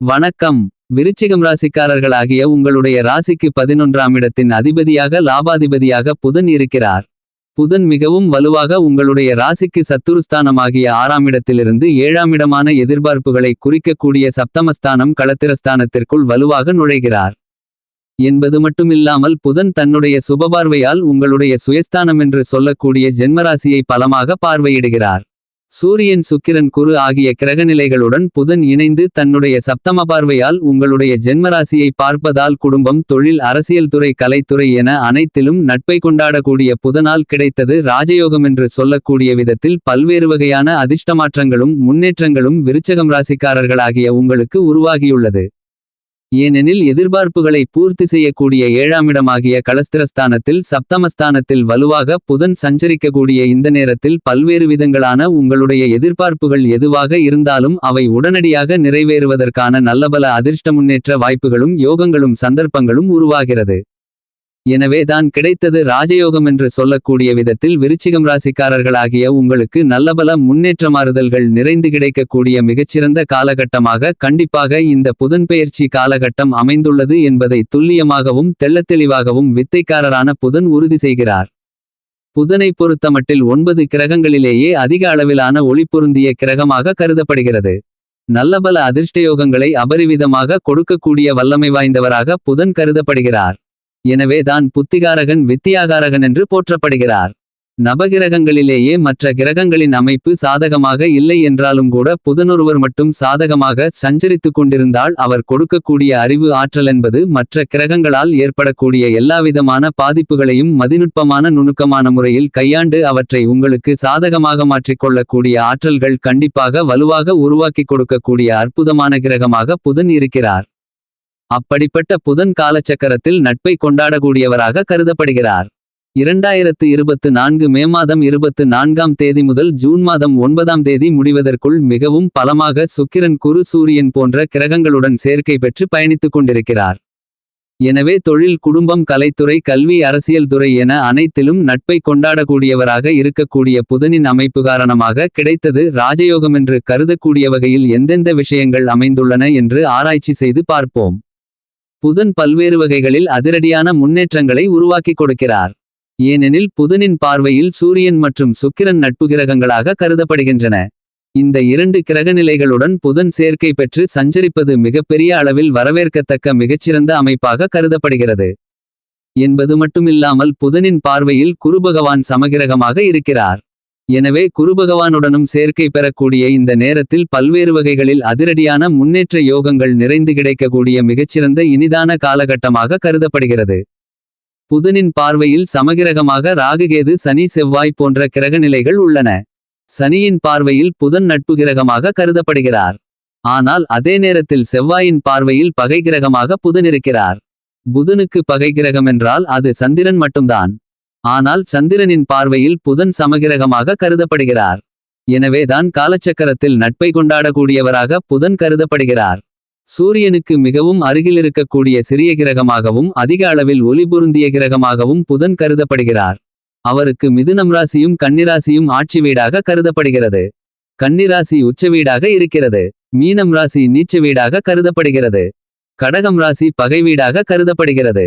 வணக்கம். விருச்சிகம் ராசிக்காரர்களாகிய உங்களுடைய ராசிக்கு பதினொன்றாம் இடத்தின் அதிபதியாக லாபாதிபதியாக புதன் இருக்கிறார். புதன் மிகவும் வலுவாக உங்களுடைய ராசிக்கு சத்துருஸ்தானமாகிய ஆறாம் இடத்திலிருந்து ஏழாம் இடமான எதிர்பார்ப்புகளை குறிக்கக்கூடிய சப்தமஸ்தானம் களத்திரஸ்தானத்திற்குள் வலுவாக நுழைகிறார். என்பது மட்டுமில்லாமல் புதன் தன்னுடைய சுபபார்வையால் உங்களுடைய சுயஸ்தானம் என்று சொல்லக்கூடிய ஜென்மராசியை பலமாக பார்வையிடுகிறார். சூரியன் சுக்கிரன் குரு ஆகிய கிரகநிலைகளுடன் புதன் இணைந்து தன்னுடைய சப்தம பார்வையால் உங்களுடைய ஜென்மராசியை பார்ப்பதால் குடும்பம் தொழில் அரசியல் துறை கலைத்துறை என அனைத்திலும் நட்பை கொண்டாடக்கூடிய புதனால் கிடைத்தது ராஜயோகம் என்று சொல்லக்கூடிய விதத்தில் பல்வேறு வகையான அதிர்ஷ்டமாற்றங்களும் முன்னேற்றங்களும் விருச்சகம் ராசிக்காரர்களாகிய உங்களுக்கு உருவாகியுள்ளது. ஏனெனில் எதிர்பார்ப்புகளை பூர்த்தி செய்யக்கூடிய ஏழாமிடமாகிய கலஸ்திரஸ்தானத்தில் சப்தமஸ்தானத்தில் வலுவாக புதன் சஞ்சரிக்கக்கூடிய இந்த நேரத்தில் பல்வேறு விதங்களான உங்களுடைய எதிர்பார்ப்புகள் எதுவாக இருந்தாலும் அவை உடனடியாக நிறைவேறுவதற்கான நல்லபல அதிர்ஷ்ட முன்னேற்ற வாய்ப்புகளும் யோகங்களும் சந்தர்ப்பங்களும் உருவாகிறது. எனவே தான் கிடைத்தது ராஜயோகம் என்று சொல்லக்கூடிய விதத்தில் விருச்சிகம் ராசிக்காரர்களாகிய உங்களுக்கு நல்லபல முன்னேற்றமாறுதல்கள் நிறைந்து கிடைக்கக்கூடிய மிகச்சிறந்த காலகட்டமாக கண்டிப்பாக இந்த புதன்பெயர்ச்சி காலகட்டம் அமைந்துள்ளது என்பதை துல்லியமாகவும் தெள்ளத்தெளிவாகவும் வித்தைக்காரரான புதன் உறுதி செய்கிறார். புதனை பொறுத்தமட்டில் ஒன்பது கிரகங்களிலேயே அதிக அளவிலான ஒளி பொருந்திய கிரகமாக கருதப்படுகிறது. நல்லபல அதிர்ஷ்டயோகங்களை அபரிவிதமாக கொடுக்கக்கூடிய வல்லமை வாய்ந்தவராக புதன் கருதப்படுகிறார். எனவே தான் புத்திகாரகன் வித்தியாகாரகன் என்று போற்றப்படுகிறார். நவகிரகங்களிலேயே மற்ற கிரகங்களின் அமைப்பு சாதகமாக இல்லை என்றாலும் கூட புதனொருவர் மட்டும் சாதகமாக சஞ்சரித்துக் கொண்டிருந்தால் அவர் கொடுக்கக்கூடிய அறிவு ஆற்றல் என்பது மற்ற கிரகங்களால் ஏற்படக்கூடிய எல்லாவிதமான பாதிப்புகளையும் மதிநுட்பமான நுணுக்கமான முறையில் கையாண்டு அவற்றை உங்களுக்கு சாதகமாக மாற்றிக்கொள்ளக்கூடிய ஆற்றல்கள் கண்டிப்பாக வலுவாக உருவாக்கிக் கொடுக்கக்கூடிய அற்புதமான கிரகமாக புதன் இருக்கிறார். அப்படிப்பட்ட புதன் காலச்சக்கரத்தில் நட்பை கொண்டாடக்கூடியவராக கருதப்படுகிறார். இரண்டாயிரத்து இருபத்து நான்கு மே மாதம் இருபத்து நான்காம் தேதி முதல் ஜூன் மாதம் ஒன்பதாம் தேதி முடிவதற்குள் மிகவும் பலமாக சுக்கிரன் குரு சூரியன் போன்ற கிரகங்களுடன் சேர்க்கை பெற்று பயணித்துக் கொண்டிருக்கிறார். எனவே தொழில் குடும்பம் கலைத்துறை கல்வி அரசியல் துறை என அனைத்திலும் நட்பை கொண்டாடக்கூடியவராக இருக்கக்கூடிய புதனின் அமைப்பு காரணமாக கிடைத்தது ராஜயோகம் என்று கருதக்கூடிய வகையில் எந்தெந்த விஷயங்கள் அமைந்துள்ளன என்று ஆராய்ச்சி செய்து பார்ப்போம். புதன் பல்வேறு வகைகளில் அதிரடியான முன்னேற்றங்களை உருவாக்கிக் கொடுக்கிறார். ஏனெனில் புதனின் பார்வையில் சூரியன் மற்றும் சுக்கிரன் நட்பு கிரகங்களாக கருதப்படுகின்றன. இந்த இரண்டு கிரகநிலைகளுடன் புதன் சேர்க்கை பெற்று சஞ்சரிப்பது மிகப்பெரிய அளவில் வரவேற்கத்தக்க மிகச்சிறந்த அமைப்பாக கருதப்படுகிறது. என்பது மட்டுமில்லாமல் புதனின் பார்வையில் குருபகவான் சமகிரகமாக இருக்கிறார். எனவே குருபகவானுடனும் சேர்க்கை பெறக்கூடிய இந்த நேரத்தில் பல்வேறு வகைகளில் அதிரடியான முன்னேற்ற யோகங்கள் நிறைந்து கிடைக்கக்கூடிய மிகச்சிறந்த இனிதான காலகட்டமாக கருதப்படுகிறது. புதனின் பார்வையில் சமகிரகமாக ராகுகேது சனி செவ்வாய் போன்ற கிரகநிலைகள் உள்ளன. சனியின் பார்வையில் புதன் நட்பு கிரகமாக கருதப்படுகிறார். ஆனால் அதே நேரத்தில் செவ்வாயின் பார்வையில் பகை கிரகமாக புதன் இருக்கிறார். புதனுக்கு பகை கிரகம் என்றால் அது சந்திரன் மட்டும்தான். ஆனால் சந்திரனின் பார்வையில் புதன் சமகிரகமாக கருதப்படுகிறார். எனவேதான் காலச்சக்கரத்தில் நட்பை கொண்டாடக்கூடியவராக புதன் கருதப்படுகிறார். சூரியனுக்கு மிகவும் அருகில் இருக்கக்கூடிய சிறிய கிரகமாகவும் அதிக அளவில் ஒளி பொருந்திய கிரகமாகவும் புதன் கருதப்படுகிறார். அவருக்கு மிதுனம் ராசியும் கன்னிராசியும் ஆட்சி வீடாக கருதப்படுகிறது. கன்னிராசி உச்ச வீடாக இருக்கிறது. மீனம் ராசி நீச்ச வீடாக கருதப்படுகிறது. கடகம் ராசி பகை வீடாக கருதப்படுகிறது.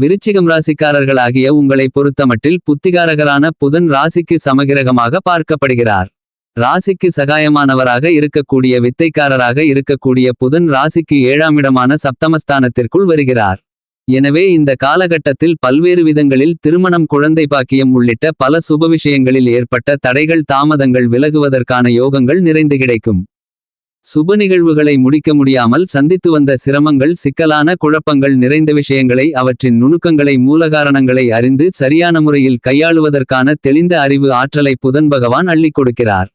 விருச்சிகம் ராசிக்காரர்களாகிய உங்களை பொறுத்தமட்டில் புத்திகாரகரான புதன் ராசிக்கு சமகிரகமாக பார்க்கப்படுகிறார். ராசிக்கு சகாயமானவராக இருக்கக்கூடிய வித்தைக்காரராக இருக்கக்கூடிய புதன் ராசிக்கு ஏழாமிடமான சப்தமஸ்தானத்திற்குள் வருகிறார். எனவே இந்த காலகட்டத்தில் பல்வேறு விதங்களில் திருமணம் குழந்தை பாக்கியம் உள்ளிட்ட பல சுப விஷயங்களில் ஏற்பட்ட தடைகள் தாமதங்கள் விலகுவதற்கான யோகங்கள் நிறைந்து கிடைக்கும். சுப நிகழ்வுகளை முடிக்க முடியாமல் சந்தித்து வந்த சிரமங்கள் சிக்கலான குழப்பங்கள் நிறைந்த விஷயங்களை அவற்றின் நுணுக்கங்களை மூலகாரணங்களை அறிந்து சரியான முறையில் கையாளுவதற்கான தெளிந்த அறிவு ஆற்றலை புதன் பகவான் அள்ளிக் கொடுக்கிறார்.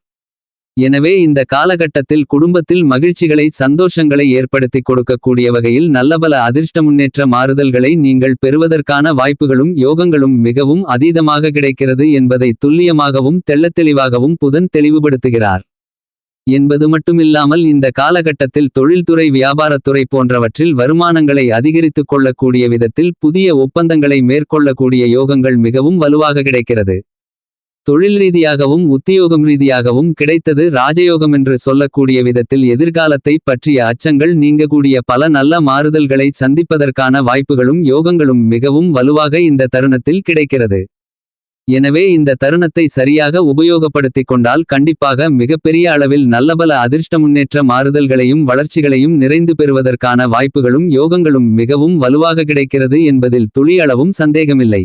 எனவே இந்த காலகட்டத்தில் குடும்பத்தில் மகிழ்ச்சிகளை சந்தோஷங்களை ஏற்படுத்திக் கொடுக்கக்கூடிய வகையில் நல்லபல அதிர்ஷ்ட முன்னேற்ற மாறுதல்களை நீங்கள் பெறுவதற்கான வாய்ப்புகளும் யோகங்களும் மிகவும் அதீதமாக கிடைக்கிறது என்பதை துல்லியமாகவும் தெள்ளத்தெளிவாகவும் புதன் தெளிவுபடுத்துகிறார். என்பது மட்டுமில்லாமல் இந்த காலகட்டத்தில் தொழில்துறை வியாபாரத்துறை போன்றவற்றில் வருமானங்களை அதிகரித்துக் கொள்ளக்கூடிய விதத்தில் புதிய ஒப்பந்தங்களை மேற்கொள்ளக்கூடிய யோகங்கள் மிகவும் வலுவாக கிடைக்கிறது. தொழில் ரீதியாகவும் உத்தியோகம் ரீதியாகவும் கிடைத்தது ராஜயோகம் என்று சொல்லக்கூடிய விதத்தில் எதிர்காலத்தை பற்றிய அச்சங்கள் நீங்கக்கூடிய பல நல்ல மாறுதல்களை சந்திப்பதற்கான வாய்ப்புகளும் யோகங்களும் மிகவும் வலுவாக இந்த தருணத்தில் கிடைக்கிறது. எனவே இந்த தருணத்தை சரியாக உபயோகப்படுத்திக் கொண்டால் கண்டிப்பாக மிகப்பெரிய அளவில் நல்லபல அதிர்ஷ்ட முன்னேற்ற மாறுதல்களையும் வளர்ச்சிகளையும் நிறைந்து பெறுவதற்கான வாய்ப்புகளும் யோகங்களும் மிகவும் வலுவாக கிடைக்கிறது என்பதில் துளியளவும் சந்தேகமில்லை.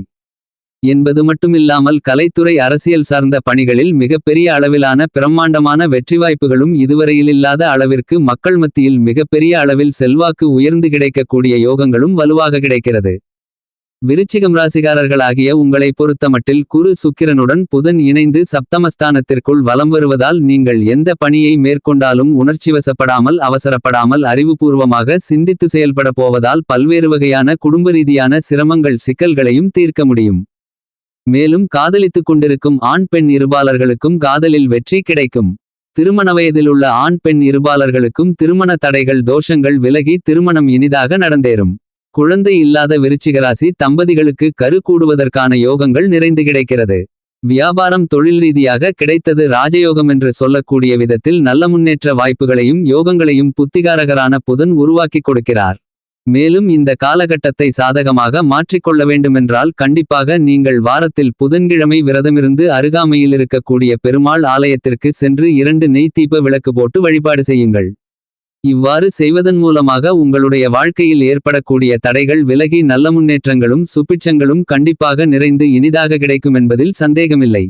என்பது மட்டுமில்லாமல் கலைத்துறை அரசியல் சார்ந்த பணிகளில் மிகப்பெரிய அளவிலான பிரம்மாண்டமான வெற்றி வாய்ப்புகளும் இதுவரையிலில்லாத அளவிற்கு மக்கள் மத்தியில் மிகப்பெரிய அளவில் செல்வாக்கு உயர்ந்து கிடைக்கக்கூடிய யோகங்களும் வலுவாக கிடைக்கிறது. விருச்சிகம் ராசிகாரர்களாகிய உங்களை பொறுத்தமட்டில் குரு சுக்கிரனுடன் புதன் இணைந்து சப்தமஸ்தானத்திற்குள் வலம் வருவதால் நீங்கள் எந்த பணியை மேற்கொண்டாலும் உணர்ச்சிவசப்படாமல் அவசரப்படாமல் அறிவுபூர்வமாக சிந்தித்து செயல்பட போவதால் பல்வேறு வகையான குடும்ப ரீதியான சிரமங்கள் சிக்கல்களையும் தீர்க்க முடியும். மேலும் காதலித்துக் கொண்டிருக்கும் ஆண் பெண் இருபாலர்களுக்கும் காதலில் வெற்றி கிடைக்கும். திருமண வயதிலுள்ள ஆண் பெண் இருபாலர்களுக்கும் திருமண தடைகள் தோஷங்கள் விலகி திருமணம் இனிதாக நடந்தேறும். குழந்தை இல்லாத விருச்சிகராசி தம்பதிகளுக்கு கரு கூடுவதற்கான யோகங்கள் நிறைந்து கிடைக்கிறது. வியாபாரம் தொழில் ரீதியாக கிடைத்தது ராஜயோகம் என்று சொல்லக்கூடிய விதத்தில் நல்ல முன்னேற்ற வாய்ப்புகளையும் யோகங்களையும் புத்திகாரகரான புதன் உருவாக்கிக் கொடுக்கிறார். மேலும் இந்த காலகட்டத்தை சாதகமாக மாற்றிக்கொள்ள வேண்டுமென்றால் கண்டிப்பாக நீங்கள் வாரத்தில் புதன்கிழமை விரதமிருந்து அருகாமையில் இருக்கக்கூடிய பெருமாள் ஆலயத்திற்கு சென்று இரண்டு நெய் தீப விளக்கு போட்டு வழிபாடு செய்யுங்கள். இவ்வாறு செய்வதன் மூலமாக உங்களுடைய வாழ்க்கையில் ஏற்படக்கூடிய தடைகள் விலகி நல்ல முன்னேற்றங்களும் சுபிட்சங்களும் கண்டிப்பாக நிறைந்து இனிதாக கிடைக்கும் என்பதில் சந்தேகமில்லை.